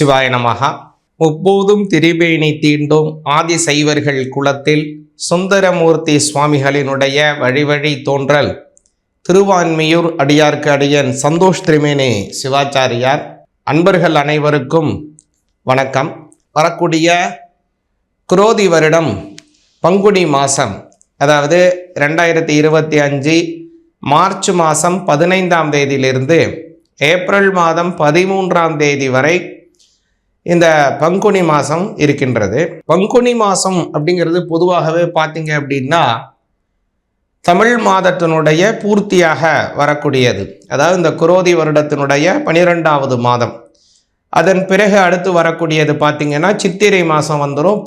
சிவாய நமகா முப்போதும் திரிபேணி தீண்டும் ஆதி சைவர்கள் குலத்தில் சுந்தரமூர்த்தி சுவாமிகளினுடைய வழிவழி தோன்றல். திருவான்மியூர் அடியார்க்கு அடியன் சந்தோஷ் திரிமேனி சிவாச்சாரியார். அன்பர்கள் அனைவருக்கும் வணக்கம். வரக்கூடிய குரோதி வருடம் பங்குனி மாதம் அதாவது ரெண்டாயிரத்தி இருபத்தி அஞ்சு மார்ச் மாதம் பதினைந்தாம் தேதியிலிருந்து ஏப்ரல் மாதம் பதிமூன்றாம் தேதி வரை இந்த பங்குனி மாதம் இருக்கின்றது. பங்குனி மாதம் அப்படிங்கிறது பொதுவாகவே பார்த்தீங்க அப்படின்னா தமிழ் மாதத்தினுடைய பூர்த்தியாக வரக்கூடியது. அதாவது இந்த குரோதி வருடத்தினுடைய பனிரெண்டாவது மாதம். அதன் பிறகு அடுத்து வரக்கூடியது பார்த்திங்கன்னா சித்திரை மாதம் வந்துடும்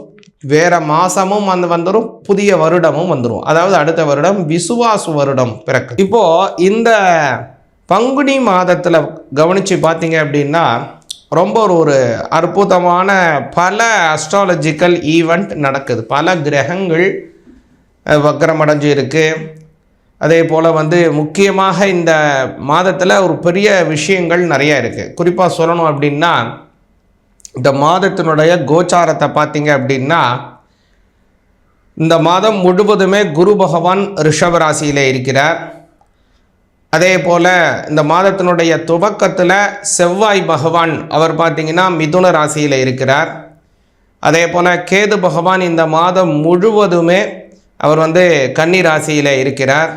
வேறு மாதமும் வந்து வந்துடும் புதிய வருடமும் வந்துடும் அதாவது அடுத்த வருடம் விசுவாசு வருடம் பிறக்கு. இப்போது இந்த பங்குனி மாதத்தில் கவனித்து பார்த்தீங்க அப்படின்னா ரொம்ப ஒரு ஒரு அற்புதமான பல அஸ்ட்ராலஜிக்கல் ஈவெண்ட் நடக்குது. பல கிரகங்கள் வக்கரமடைஞ்சு இருக்குது அதே போல் வந்து முக்கியமாக இந்த மாதத்தில் ஒரு பெரிய விஷயங்கள் நிறைய இருக்குது குறிப்பாக சொல்லணும் அப்படின்னா இந்த மாதத்தினுடைய கோச்சாரத்தை பார்த்தீங்க அப்படின்னா இந்த மாதம் முழுவதுமே குரு பகவான் ரிஷபராசியில் இருக்கிறார். அதே போல் இந்த மாதத்தினுடைய துவக்கத்தில் செவ்வாய் பகவான் அவர் பார்த்திங்கன்னா மிதுன ராசியில் இருக்கிறார். அதே போல் கேது பகவான் இந்த மாதம் முழுவதுமே அவர் வந்து கன்னி ராசியில் இருக்கிறார்.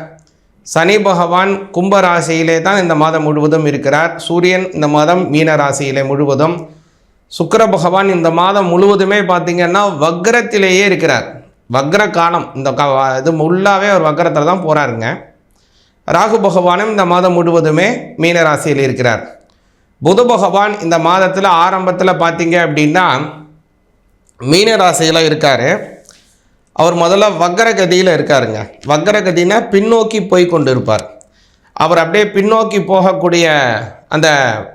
சனி பகவான் கும்ப ராசியிலே தான் இந்த மாதம் முழுவதும் இருக்கிறார். சூரியன் இந்த மாதம் மீன ராசியிலே முழுவதும். சுக்கர பகவான் இந்த மாதம் முழுவதுமே பார்த்திங்கன்னா வக்ரத்திலேயே இருக்கிறார். வக்ர காலம் இந்த க இது ஃபுல்லாகவே அவர் வக்ரத்தில் தான் போகிறாருங்க ராகு பகவானும் இந்த மாதம் முழுவதுமே மீனராசியில் இருக்கிறார். புத பகவான் இந்த மாதத்தில் ஆரம்பத்தில் பார்த்தீங்க அப்படின்னா மீனராசியில் இருக்கார். அவர் முதல்ல வக்கரகதியில் இருக்காருங்க. வக்கரகதினா பின்னோக்கி போய் கொண்டு இருப்பார் அவர் அப்படியே பின்னோக்கி போகக்கூடிய அந்த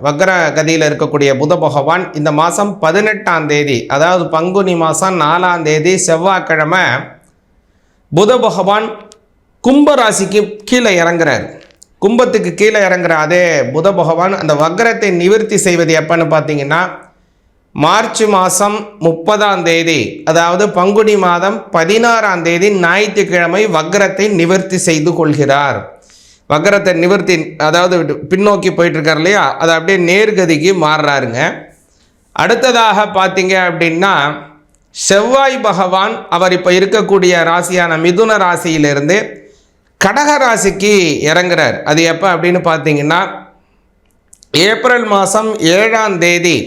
வக்ர கதியில் இருக்கக்கூடிய புத பகவான் இந்த மாதம் பதினெட்டாம் தேதி அதாவது பங்குனி மாதம் நாலாம் தேதி செவ்வாய்க்கிழமை புத பகவான் கும்ப ராசிக்கு கீழே இறங்குறாரு. கும்பத்துக்கு கீழே இறங்குற அதே புத பகவான் அந்த வக்ரத்தை நிவர்த்தி செய்வது எப்பன்னு பார்த்தீங்கன்னா மார்ச் மாதம் முப்பதாம் தேதி அதாவது பங்குனி மாதம் பதினாறாம் தேதி ஞாயிற்றுக்கிழமை வக்ரத்தை நிவர்த்தி செய்து கொள்கிறார். வக்ரத்தை நிவர்த்தி அதாவது பின்னோக்கி போயிட்டுருக்கார் இல்லையா? அதை அப்படியே நேர்கதிக்கு மாறுறாருங்க. அடுத்ததாக பார்த்தீங்க அப்படின்னா செவ்வாய் பகவான் அவர் இப்போ இருக்கக்கூடிய ராசியான மிதுன ராசியிலிருந்து கடக ராசிக்கு இறங்குறார். அது எப்போ அப்படின்னு பார்த்தீங்கன்னா ஏப்ரல் மாதம் ஏழாம் தேதி.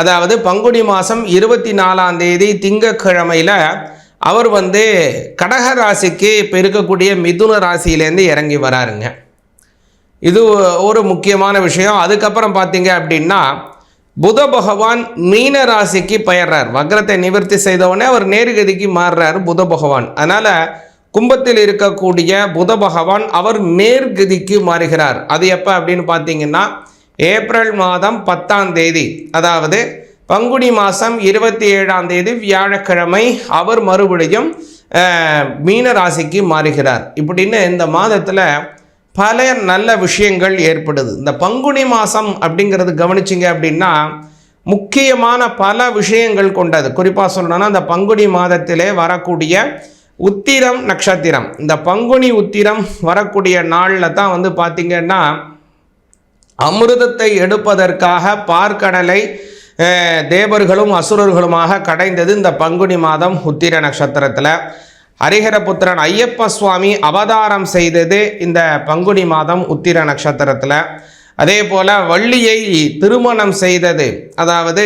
அதாவது பங்குனி மாதம் இருபத்தி நாலாம் தேதி திங்கக்கிழமையில் அவர் வந்து கடக ராசிக்கு இப்போ இருக்கக்கூடிய மிதுன ராசியிலேருந்து இறங்கி வராருங்க. இது ஒரு முக்கியமான விஷயம். அதுக்கப்புறம் பார்த்தீங்க அப்படின்னா புத பகவான் மீன ராசிக்கு பெயர்றார். வக்ரத்தை நிவர்த்தி செய்தவுடனே அவர் நேர்கதிக்கு மாறுறார் புத பகவான். அதனால் கும்பத்தில் இருக்கக்கூடிய புத பகவான் அவர் நேர்கதிக்கு மாறுகிறார். அது எப்போ அப்படின்னு பார்த்தீங்கன்னா ஏப்ரல் மாதம் பத்தாம் தேதி. அதாவது பங்குனி மாதம் இருபத்தி ஏழாம் தேதி வியாழக்கிழமை அவர் மறுபடியும் மீன ராசிக்கு மாறுகிறார். இப்படின்னு இந்த மாதத்தில் பல நல்ல விஷயங்கள் ஏற்படுது. இந்த பங்குனி மாதம் அப்படிங்கிறது கவனிச்சிங்க அப்படின்னா முக்கியமான பல விஷயங்கள் கொண்டது. குறிப்பாக சொல்லணும்னா அந்த பங்குனி மாதத்திலே வரக்கூடிய உத்திரம் நட்சத்திரம் இந்த பங்குனி உத்திரம் வரக்கூடிய நாளில் தான் வந்து பார்த்திங்கன்னா அமிர்தத்தை எடுப்பதற்காக பார்க்கடலை தேவர்களும் அசுரர்களுமாக கடைந்தது இந்த பங்குனி மாதம் உத்திர நட்சத்திரத்தில். ஹரிஹரபுத்திரன் ஐயப்ப சுவாமி அவதாரம் செய்தது இந்த பங்குனி மாதம் உத்திர நட்சத்திரத்தில். அதே போல் வள்ளியை திருமணம் செய்தது அதாவது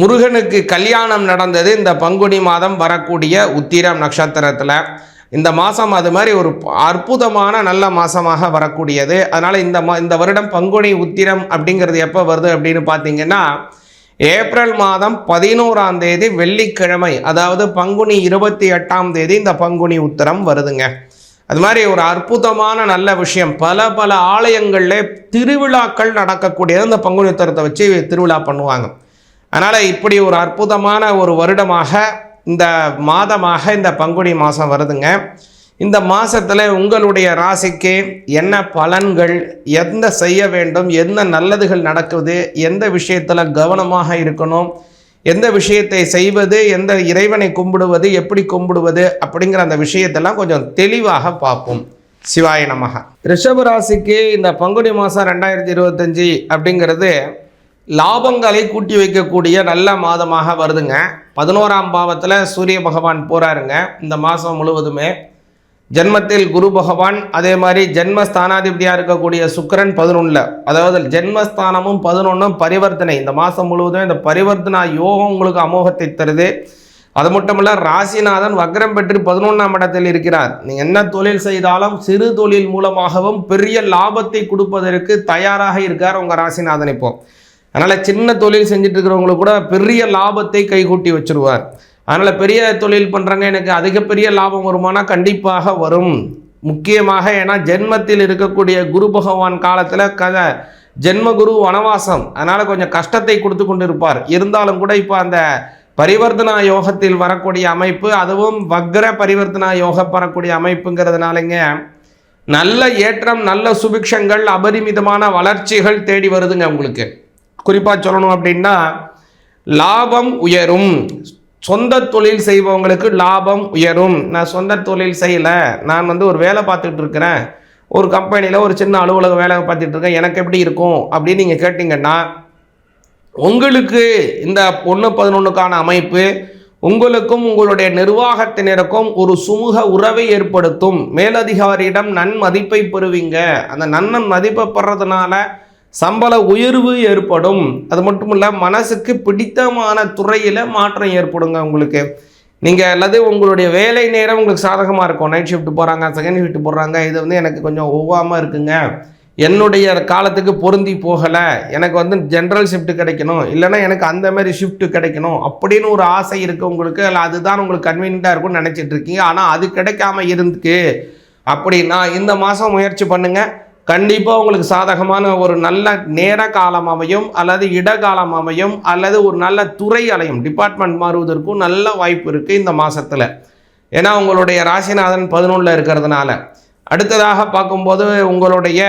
முருகனுக்கு கல்யாணம் நடந்தது. இந்த பங்குனி மாதம் வரக்கூடிய உத்திரம் நட்சத்திரத்தில். இந்த மாதம் அது மாதிரி ஒரு அற்புதமான நல்ல மாதமாக வரக்கூடியது. அதனால் இந்த மா இந்த வருடம் பங்குனி உத்திரம் அப்படிங்கிறது எப்போ வருது அப்படின்னு பார்த்தீங்கன்னா ஏப்ரல் மாதம் பதினோராம் தேதி வெள்ளிக்கிழமை அதாவது பங்குனி இருபத்தி எட்டாம் தேதி இந்த பங்குனி உத்திரம் வருதுங்க. அது மாதிரி ஒரு அற்புதமான நல்ல விஷயம். பல பல ஆலயங்களில் திருவிழாக்கள் நடக்கக்கூடியது. இந்த பங்குனி உத்திரத்தை வச்சு திருவிழா பண்ணுவாங்க. அதனால் இப்படி ஒரு அற்புதமான ஒரு வருடமாக இந்த மாதமாக இந்த பங்குனி மாதம் வருதுங்க. இந்த மாதத்தில் உங்களுடைய ராசிக்கு என்ன பலன்கள் எந்த செய்ய வேண்டும் என்ன நல்லதுகள் நடக்குது எந்த விஷயத்தில் கவனமாக இருக்கணும் எந்த விஷயத்தை செய்வது எந்த இறைவனை கும்பிடுவது எப்படி கும்பிடுவது அப்படிங்கிற அந்த விஷயத்தெல்லாம் கொஞ்சம் தெளிவாக பார்ப்போம். சிவாய நமக. ரிஷபராசிக்கு இந்த பங்குனி மாதம் ரெண்டாயிரத்தி இருபத்தஞ்சி அப்படிங்கிறது லாபங்களை கூட்டி வைக்கக்கூடிய நல்ல மாதமாக வருதுங்க. பதினோராம் பாவத்தில் சூரிய பகவான் போகிறாருங்க இந்த மாதம் முழுவதுமே ஜென்மத்தில் குரு பகவான் அதே மாதிரி ஜென்மஸ்தானாதிபதியாக இருக்கக்கூடிய சுக்கரன் பதினொன்றில் அதாவது ஜென்மஸ்தானமும் பதினொன்றும் பரிவர்த்தனை. இந்த மாதம் முழுவதும் இந்த பரிவர்த்தனா யோகம் உங்களுக்கு அமோகத்தை தருது. அது மட்டும் இல்லை ராசிநாதன் வக்ரம் பெற்று பதினொன்றாம் இடத்தில் இருக்கிறார். நீங்கள் என்ன தொழில் செய்தாலும் சிறு தொழில் மூலமாகவும் பெரிய லாபத்தை கொடுப்பதற்கு தயாராக இருக்கார் உங்கள் ராசிநாதன் இப்போ. அதனால் சின்ன தொழில் செஞ்சுட்டு இருக்கிறவங்களுக்கு கூட பெரிய லாபத்தை கைகூட்டி வச்சிருவார். அதனால் பெரிய தொழில் பண்ணுறாங்க எனக்கு அதிக பெரிய லாபம் வருமானா கண்டிப்பாக வரும். முக்கியமாக ஏன்னா ஜென்மத்தில் இருக்கக்கூடிய குரு பகவான் காலத்தில் க ஜென்ம குரு வனவாசம். அதனால் கொஞ்சம் கஷ்டத்தை கொடுத்து கொண்டு இருப்பார் இருந்தாலும் கூட இப்போ அந்த பரிவர்த்தனா யோகத்தில் வரக்கூடிய அமைப்பு அதுவும் வக்ர பரிவர்த்தனா யோக வரக்கூடிய அமைப்புங்கிறதுனாலங்க நல்ல ஏற்றம் நல்ல சுபிக்ஷங்கள் அபரிமிதமான வளர்ச்சிகள் தேடி வருதுங்க உங்களுக்கு. குறிப்பாக சொல்லணும் அப்படின்னா லாபம் உயரும். சொந்த தொழில் செய்பவங்களுக்கு லாபம் உயரும். நான் சொந்த தொழில் செய்யலை. நான் வந்து ஒரு வேலை பார்த்துட்டு இருக்கிறேன். ஒரு கம்பெனியில் ஒரு சின்ன அலுவலக வேலை பார்த்துட்டு இருக்கேன். எனக்கு எப்படி இருக்கும் அப்படின்னு நீங்கள் கேட்டிங்கன்னா உங்களுக்கு இந்த ஒன்று பதினொன்றுக்கான அமைப்பு உங்களுக்கும் உங்களுடைய நிர்வாகத்தினருக்கும் ஒரு சுமூக உறவை ஏற்படுத்தும். மேலதிகாரியிடம் நன்மதிப்பை பெறுவீங்க. அந்த நன்னன் மதிப்பை பெறதுனால சம்பள உயர்வு ஏற்படும். அது மட்டும் இல்லை மனசுக்கு பிடித்தமான துறையில் மாற்றம் ஏற்படுங்க உங்களுக்கு. நீங்கள் அல்லது உங்களுடைய வேலை நேரம் உங்களுக்கு சாதகமாக இருக்கும். நைட் ஷிஃப்ட் போகிறாங்க செகண்ட் ஷிஃப்ட் போடுறாங்க இது வந்து எனக்கு கொஞ்சம் ஒவ்வாமல் இருக்குங்க. என்னுடைய காலத்துக்கு பொருந்தி போகலை. எனக்கு வந்து ஜென்ரல் ஷிஃப்ட் கிடைக்கணும். இல்லைன்னா எனக்கு அந்த மாதிரி ஷிஃப்ட் கிடைக்கணும் அப்படின்னு ஒரு ஆசை இருக்குது உங்களுக்கு. இல்லை அதுதான் உங்களுக்கு கன்வீனியண்ட்டாக இருக்கும்னு நினச்சிட்டு இருக்கீங்க. ஆனால் அது கிடைக்காம இருக்கு அப்படின்னா இந்த மாதம் முயற்சி பண்ணுங்கள் கண்டிப்பாக உங்களுக்கு சாதகமான ஒரு நல்ல நேர காலம் அமையும் அல்லது இடகாலம் அமையும் அல்லது ஒரு நல்ல துறை அலையும். டிபார்ட்மெண்ட் மாறுவதற்கும் நல்ல வாய்ப்பு இருக்குது இந்த மாதத்தில் ஏன்னா உங்களுடைய ராசிநாதன் பதினொன்றில் இருக்கிறதுனால. அடுத்ததாக பார்க்கும்போது உங்களுடைய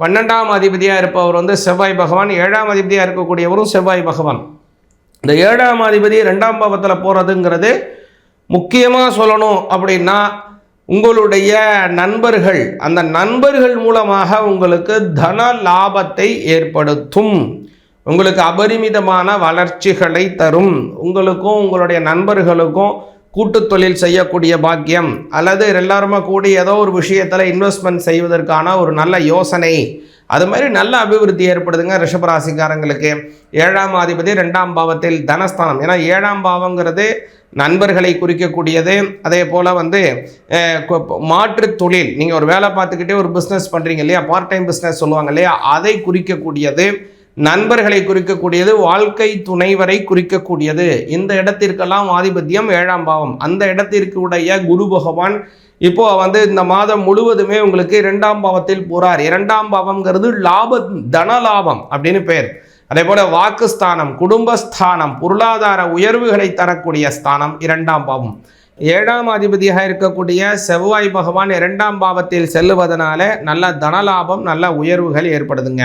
பன்னெண்டாம் அதிபதியாக இருப்பவர் வந்து செவ்வாய் பகவான் ஏழாம் அதிபதியாக இருக்கக்கூடியவரும் செவ்வாய் பகவான். இந்த ஏழாம் அதிபதி ரெண்டாம் பாவத்தில் போகிறதுங்கிறது முக்கியமாக சொல்லணும் அப்படின்னா உங்களுடைய நண்பர்கள் அந்த நண்பர்கள் மூலமாக உங்களுக்கு தன லாபத்தை ஏற்படுத்தும். உங்களுக்கு அபரிமிதமான வளர்ச்சிகளை தரும். உங்களுக்கும் உங்களுடைய நண்பர்களுக்கும் கூட்டு தொழில் செய்யக்கூடிய பாக்கியம். அல்லது எல்லாருமே கூடி ஏதோ ஒரு விஷயத்தில் இன்வெஸ்ட்மெண்ட் செய்வதற்கான ஒரு நல்ல யோசனை. அது மாதிரி நல்ல அபிவிருத்தி ஏற்படுதுங்க ரிஷபராசிக்காரங்களுக்கு. ஏழாம் அதிபதி ரெண்டாம் பாவத்தில் தனஸ்தானம். ஏன்னா ஏழாம் பாவங்கிறது நண்பர்களை குறிக்கக்கூடியது. அதே போல் வந்து மாற்று தொழில். நீங்கள் ஒரு வேலை பார்த்துக்கிட்டே ஒரு பிஸ்னஸ் பண்ணுறீங்க இல்லையா? பார்ட் டைம் பிஸ்னஸ் சொல்லுவாங்க இல்லையா? அதை குறிக்கக்கூடியது. நண்பர்களை குறிக்கக்கூடியது. வாழ்க்கை துணைவரை குறிக்கக்கூடியது. இந்த இடத்திற்கெல்லாம் ஆதிபத்தியம் ஏழாம் பாவம். அந்த இடத்திற்கு உடைய குரு பகவான் இப்போ வந்து இந்த மாதம் முழுவதுமே உங்களுக்கு இரண்டாம் பாவத்தில் போறார். இரண்டாம் பாவம்ங்கிறது லாப தன லாபம் அப்படின்னு பேர். அதே போல வாக்குஸ்தானம் குடும்பஸ்தானம் பொருளாதார உயர்வுகளை தரக்கூடிய ஸ்தானம் இரண்டாம் பாவம். ஏழாம் அதிபதியாக இருக்கக்கூடிய செவ்வாய் பகவான் இரண்டாம் பாவத்தில் செல்லுவதனால நல்ல தனலாபம் நல்ல உயர்வுகள் ஏற்படுதுங்க.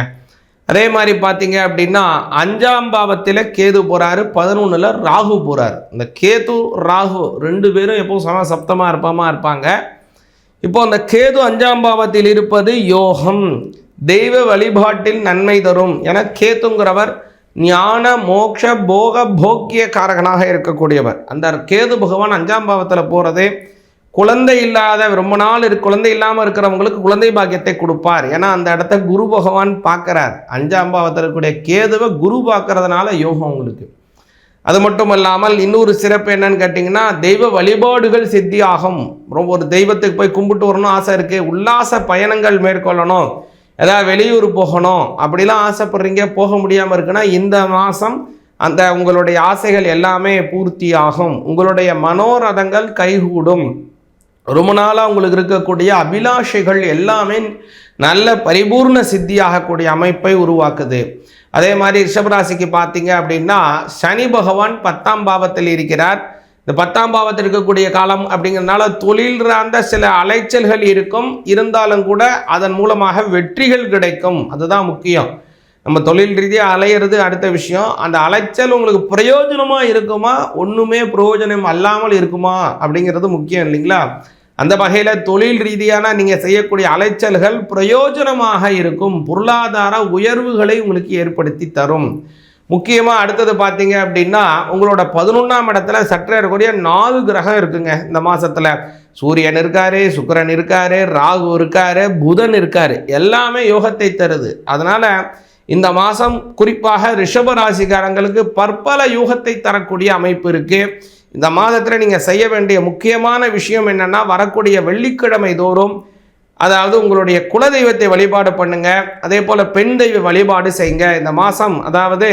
அதே மாதிரி பார்த்தீங்க அப்படின்னா அஞ்சாம் பாவத்தில் கேது போகிறாரு பதினொன்றில் ராகு போகிறார் இந்த கேது ராகு ரெண்டு பேரும் எப்பவும் சம சப்தமாக இருப்பமாக இருப்பாங்க. இப்போ அந்த கேது அஞ்சாம் பாவத்தில் இருப்பது யோகம். தெய்வ வழிபாட்டில் நன்மை தரும். என கேத்துங்கிறவர் ஞான மோக்ஷ போக போக்கிய காரகனாக இருக்கக்கூடியவர். அந்த கேது பகவான் அஞ்சாம் பாவத்தில் போகிறதே குழந்தை இல்லாத ரொம்ப நாள் இரு குழந்தை இல்லாமல் இருக்கிறவங்களுக்கு குழந்தை பாக்கியத்தை கொடுப்பார். ஏன்னா அந்த இடத்த குரு பகவான் பார்க்குறார். அஞ்சாம் பாவத்தில் இருக்கக்கூடிய கேதுவை குரு பார்க்கறதுனால யோகம் உங்களுக்கு அது மட்டும் இல்லாமல் இன்னொரு சிறப்பு என்னன்னு கேட்டிங்கன்னா தெய்வ வழிபாடுகள் சித்தியாகும். ரொம்ப ஒரு தெய்வத்துக்கு போய் கும்பிட்டு வரணும் ஆசை இருக்குது உல்லாச பயணங்கள் மேற்கொள்ளணும். ஏதாவது வெளியூர் போகணும். அப்படிலாம் ஆசைப்படுறீங்க போக முடியாமல் இருக்குன்னா இந்த மாதம் அந்த உங்களுடைய ஆசைகள் எல்லாமே பூர்த்தி ஆகும் உங்களுடைய மனோரதங்கள் கைகூடும். ரொம்ப நாளாக உங்களுக்கு இருக்கக்கூடிய அபிலாஷைகள் எல்லாமே நல்ல பரிபூர்ண சித்தியாகக்கூடிய அமைப்பை உருவாக்குது. அதே மாதிரி ரிஷபராசிக்கு பார்த்தீங்க அப்படின்னா சனி பகவான் பத்தாம் பாவத்தில் இருக்கிறார். இந்த பத்தாம் பாவத்தில் இருக்கக்கூடிய காலம் அப்படிங்கிறதுனால தொழில் சார்ந்த சில அலைச்சல்கள் இருக்கும். இருந்தாலும் கூட அதன் மூலமாக வெற்றிகள் கிடைக்கும். அதுதான் முக்கியம். நம்ம தொழில் ரீதியாக அலையிறது அடுத்த விஷயம். அந்த அலைச்சல் உங்களுக்கு பிரயோஜனமாக இருக்குமா? ஒன்றுமே பிரயோஜனம் அல்லாமல் இருக்குமா? அப்படிங்கிறது முக்கியம் இல்லைங்களா? அந்த வகையில் தொழில் ரீதியான நீங்கள் செய்யக்கூடிய அலைச்சல்கள் பிரயோஜனமாக இருக்கும். பொருளாதார உயர்வுகளை உங்களுக்கு ஏற்படுத்தி தரும். முக்கியமாக அடுத்தது பார்த்தீங்க அப்படின்னா உங்களோட பதினொன்றாம் இடத்துல சற்றே இருக்கக்கூடிய நாலு கிரகம் இருக்குங்க இந்த மாதத்தில் சூரியன் இருக்காரு சுக்கரன் இருக்காரு ராகு இருக்காரு புதன் இருக்காரு. எல்லாமே யோகத்தை தருது. அதனால் இந்த மாதம் குறிப்பாக ரிஷப ராசிக்காரங்களுக்கு பற்பல யூகத்தை தரக்கூடிய அமைப்பு இருக்குது இந்த மாதத்தில் நீங்கள் செய்ய வேண்டிய முக்கியமான விஷயம் என்னென்னா வரக்கூடிய வெள்ளிக்கிழமை தோறும் அதாவது உங்களுடைய குலதெய்வத்தை வழிபாடு பண்ணுங்க. அதே போல் பெண் தெய்வ வழிபாடு செய்யுங்க. இந்த மாதம் அதாவது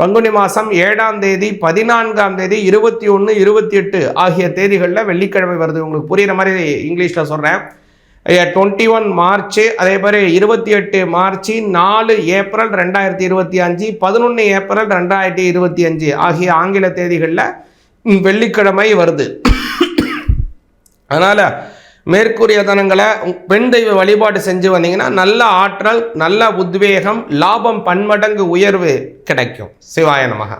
பங்குனி மாதம் ஏழாம் தேதி பதினான்காம் தேதி இருபத்தி ஒன்று இருபத்தி எட்டு ஆகிய தேதிகளில் வெள்ளிக்கிழமை வருது. உங்களுக்கு புரிகிற மாதிரி இங்கிலீஷில் சொல்கிறேன் டுவெண்ட்டி ஒன் மார்ச் அதே மாதிரி இருபத்தி எட்டு மார்ச் நாலு ஏப்ரல் ரெண்டாயிரத்தி இருபத்தி அஞ்சு பதினொன்று ஏப்ரல் ரெண்டாயிரத்தி இருபத்தி அஞ்சு ஆகிய ஆங்கில தேதிகளில் வெள்ளிக்கிழமை வருது. அதனால் மேற்கூறிய தனங்களை பெண் தெய்வ வழிபாடு செஞ்சு வந்தீங்கன்னா நல்ல ஆற்றல் நல்ல உத்வேகம் லாபம் பன்மடங்கு உயர்வு கிடைக்கும். சிவாய நமக.